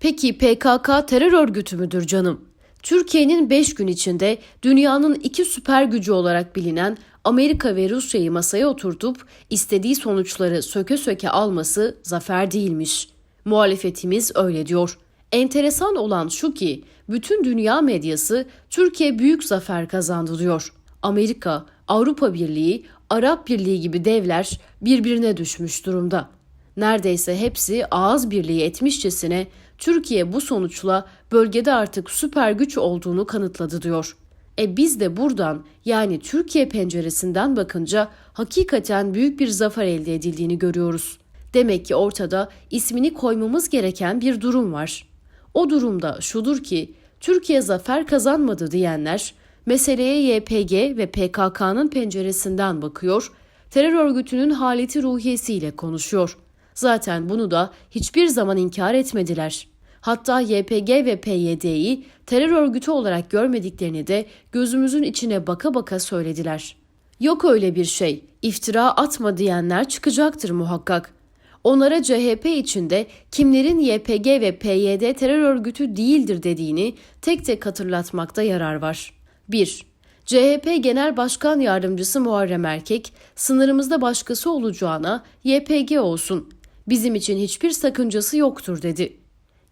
Peki PKK terör örgütü müdür canım? Türkiye'nin 5 gün içinde dünyanın iki süper gücü olarak bilinen Amerika ve Rusya'yı masaya oturtup istediği sonuçları söke söke alması zafer değilmiş. Muhalefetimiz öyle diyor. Enteresan olan şu ki bütün dünya medyası Türkiye büyük zafer kazandı diyor. Amerika, Avrupa Birliği, Arap Birliği gibi devler birbirine düşmüş durumda. Neredeyse hepsi ağız birliği etmişçesine Türkiye bu sonuçla bölgede artık süper güç olduğunu kanıtladı diyor. E biz de buradan yani Türkiye penceresinden bakınca hakikaten büyük bir zafer elde edildiğini görüyoruz. Demek ki ortada ismini koymamız gereken bir durum var. O durumda şudur ki Türkiye zafer kazanmadı diyenler meseleye YPG ve PKK'nın penceresinden bakıyor, terör örgütünün haleti ruhiyesiyle konuşuyor. Zaten bunu da hiçbir zaman inkar etmediler. Hatta YPG ve PYD'yi terör örgütü olarak görmediklerini de gözümüzün içine baka baka söylediler. Yok öyle bir şey, iftira atma diyenler çıkacaktır muhakkak. Onlara CHP içinde kimlerin YPG ve PYD terör örgütü değildir dediğini tek tek hatırlatmakta yarar var. 1. CHP Genel Başkan Yardımcısı Muharrem Erkek, sınırımızda başkası olacağına YPG olsun, bizim için hiçbir sakıncası yoktur dedi.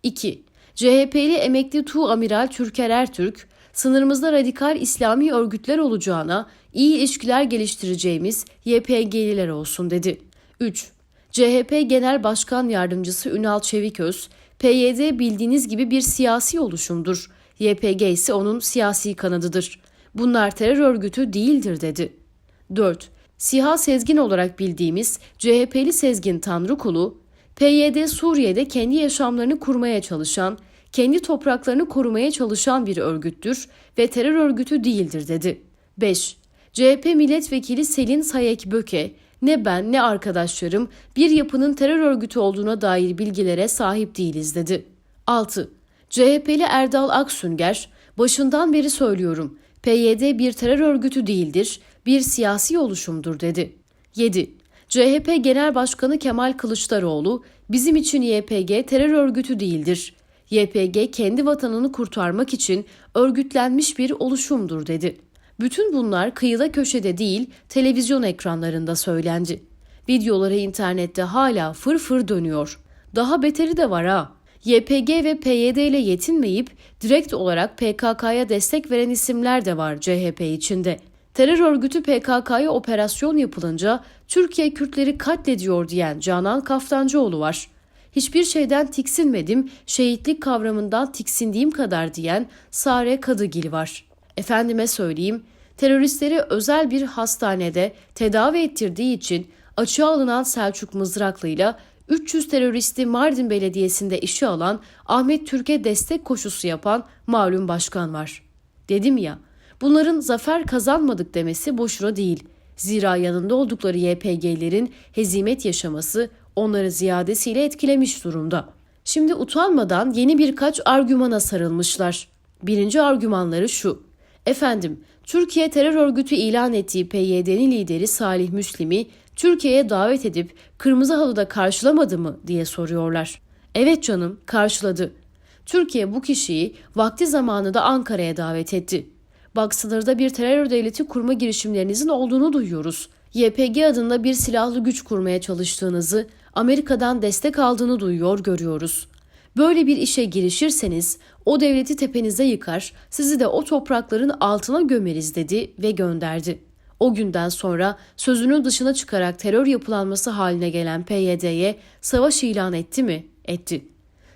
2. CHP'li emekli Tu Amiral Türker Ertürk, sınırımızda radikal İslami örgütler olacağına iyi ilişkiler geliştireceğimiz YPG'liler olsun dedi. 3. CHP Genel Başkan Yardımcısı Ünal Çeviköz, PYD bildiğiniz gibi bir siyasi oluşumdur. YPG ise onun siyasi kanadıdır. Bunlar terör örgütü değildir dedi. 4. Siha Sezgin olarak bildiğimiz CHP'li Sezgin Tanrıkulu, PYD Suriye'de kendi yaşamlarını kurmaya çalışan, kendi topraklarını korumaya çalışan bir örgüttür ve terör örgütü değildir dedi. 5. CHP milletvekili Selin Sayek Böke, ne ben ne arkadaşlarım bir yapının terör örgütü olduğuna dair bilgilere sahip değiliz dedi. 6. CHP'li Erdal Aksünger, başından beri söylüyorum, PYD bir terör örgütü değildir, bir siyasi oluşumdur dedi. 7. CHP Genel Başkanı Kemal Kılıçdaroğlu, bizim için YPG terör örgütü değildir. YPG kendi vatanını kurtarmak için örgütlenmiş bir oluşumdur dedi. Bütün bunlar kıyıda köşede değil, televizyon ekranlarında söylendi. Videoları internette hala fır fır dönüyor. Daha beteri de var ha. YPG ve PYD ile yetinmeyip direkt olarak PKK'ya destek veren isimler de var CHP içinde. Terör örgütü PKK'ya operasyon yapılınca Türkiye Kürtleri katlediyor diyen Canan Kaftancıoğlu var. Hiçbir şeyden tiksinmedim, şehitlik kavramından tiksindiğim kadar diyen Sare Kadıgil var. Efendime söyleyeyim, teröristleri özel bir hastanede tedavi ettirdiği için açığa alınan Selçuk Mızraklı'yla 300 teröristi Mardin Belediyesi'nde işe alan Ahmet Türk'e destek koşusu yapan malum başkan var. Dedim ya, bunların zafer kazanmadık demesi boşuna değil. Zira yanında oldukları YPG'lerin hezimet yaşaması onları ziyadesiyle etkilemiş durumda. Şimdi utanmadan yeni birkaç argümana sarılmışlar. Birinci argümanları şu. Efendim, Türkiye terör örgütü ilan ettiği PYD'nin lideri Salih Müslim'i Türkiye'ye davet edip kırmızı halıda karşılamadı mı diye soruyorlar. Evet canım, karşıladı. Türkiye bu kişiyi vakti zamanında Ankara'ya davet etti. Bak sınırda bir terör devleti kurma girişimlerinizin olduğunu duyuyoruz. YPG adında bir silahlı güç kurmaya çalıştığınızı, Amerika'dan destek aldığını duyuyor görüyoruz. Böyle bir işe girişirseniz o devleti tepenize yıkar, sizi de o toprakların altına gömeriz dedi ve gönderdi. O günden sonra sözünün dışına çıkarak terör yapılanması haline gelen PYD'ye savaş ilan etti mi? Etti.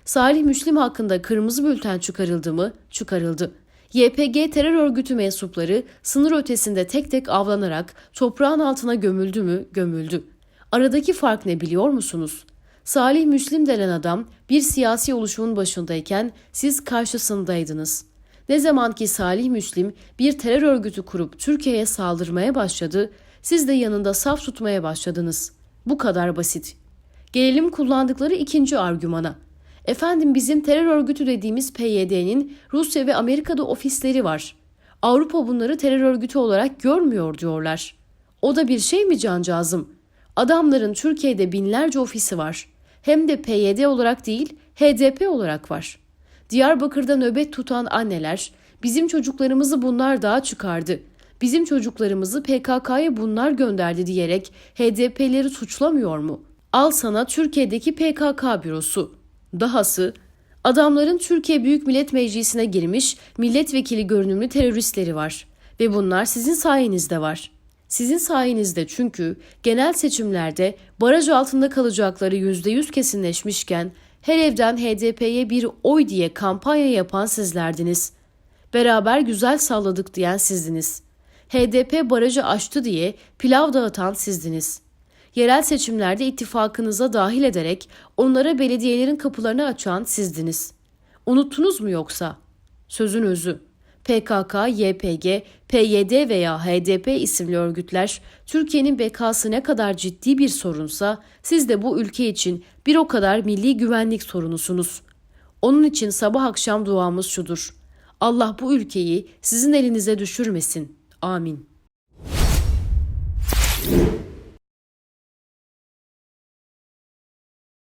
Salih Müslim hakkında kırmızı bülten çıkarıldı mı? Çıkarıldı. YPG terör örgütü mensupları sınır ötesinde tek tek avlanarak toprağın altına gömüldü mü? Gömüldü. Aradaki fark ne biliyor musunuz? Salih Müslim denen adam bir siyasi oluşumun başındayken siz karşısındaydınız. Ne zaman ki Salih Müslim bir terör örgütü kurup Türkiye'ye saldırmaya başladı, siz de yanında saf tutmaya başladınız. Bu kadar basit. Gelelim kullandıkları ikinci argümana. Efendim bizim terör örgütü dediğimiz PYD'nin Rusya ve Amerika'da ofisleri var. Avrupa bunları terör örgütü olarak görmüyor diyorlar. O da bir şey mi cancağızım? Adamların Türkiye'de binlerce ofisi var. hem de PYD olarak değil HDP olarak var. Diyarbakır'da nöbet tutan anneler bizim çocuklarımızı bunlar daha çıkardı. Bizim çocuklarımızı PKK'ya bunlar gönderdi diyerek HDP'leri suçlamıyor mu? Al sana Türkiye'deki PKK bürosu. Dahası adamların Türkiye Büyük Millet Meclisi'ne girmiş milletvekili görünümlü teröristleri var ve bunlar sizin sayenizde var. Sizin sayenizde çünkü genel seçimlerde baraj altında kalacakları %100 kesinleşmişken her evden HDP'ye bir oy diye kampanya yapan sizlerdiniz. Beraber güzel salladık diyen sizdiniz. HDP barajı aştı diye pilav dağıtan sizdiniz. Yerel seçimlerde ittifakınıza dahil ederek onlara belediyelerin kapılarını açan sizdiniz. Unuttunuz mu yoksa? Sözün özü. PKK, YPG, PYD veya HDP isimli örgütler Türkiye'nin bekası ne kadar ciddi bir sorunsa siz de bu ülke için bir o kadar milli güvenlik sorunusunuz. Onun için sabah akşam duamız şudur. Allah bu ülkeyi sizin elinize düşürmesin. Amin.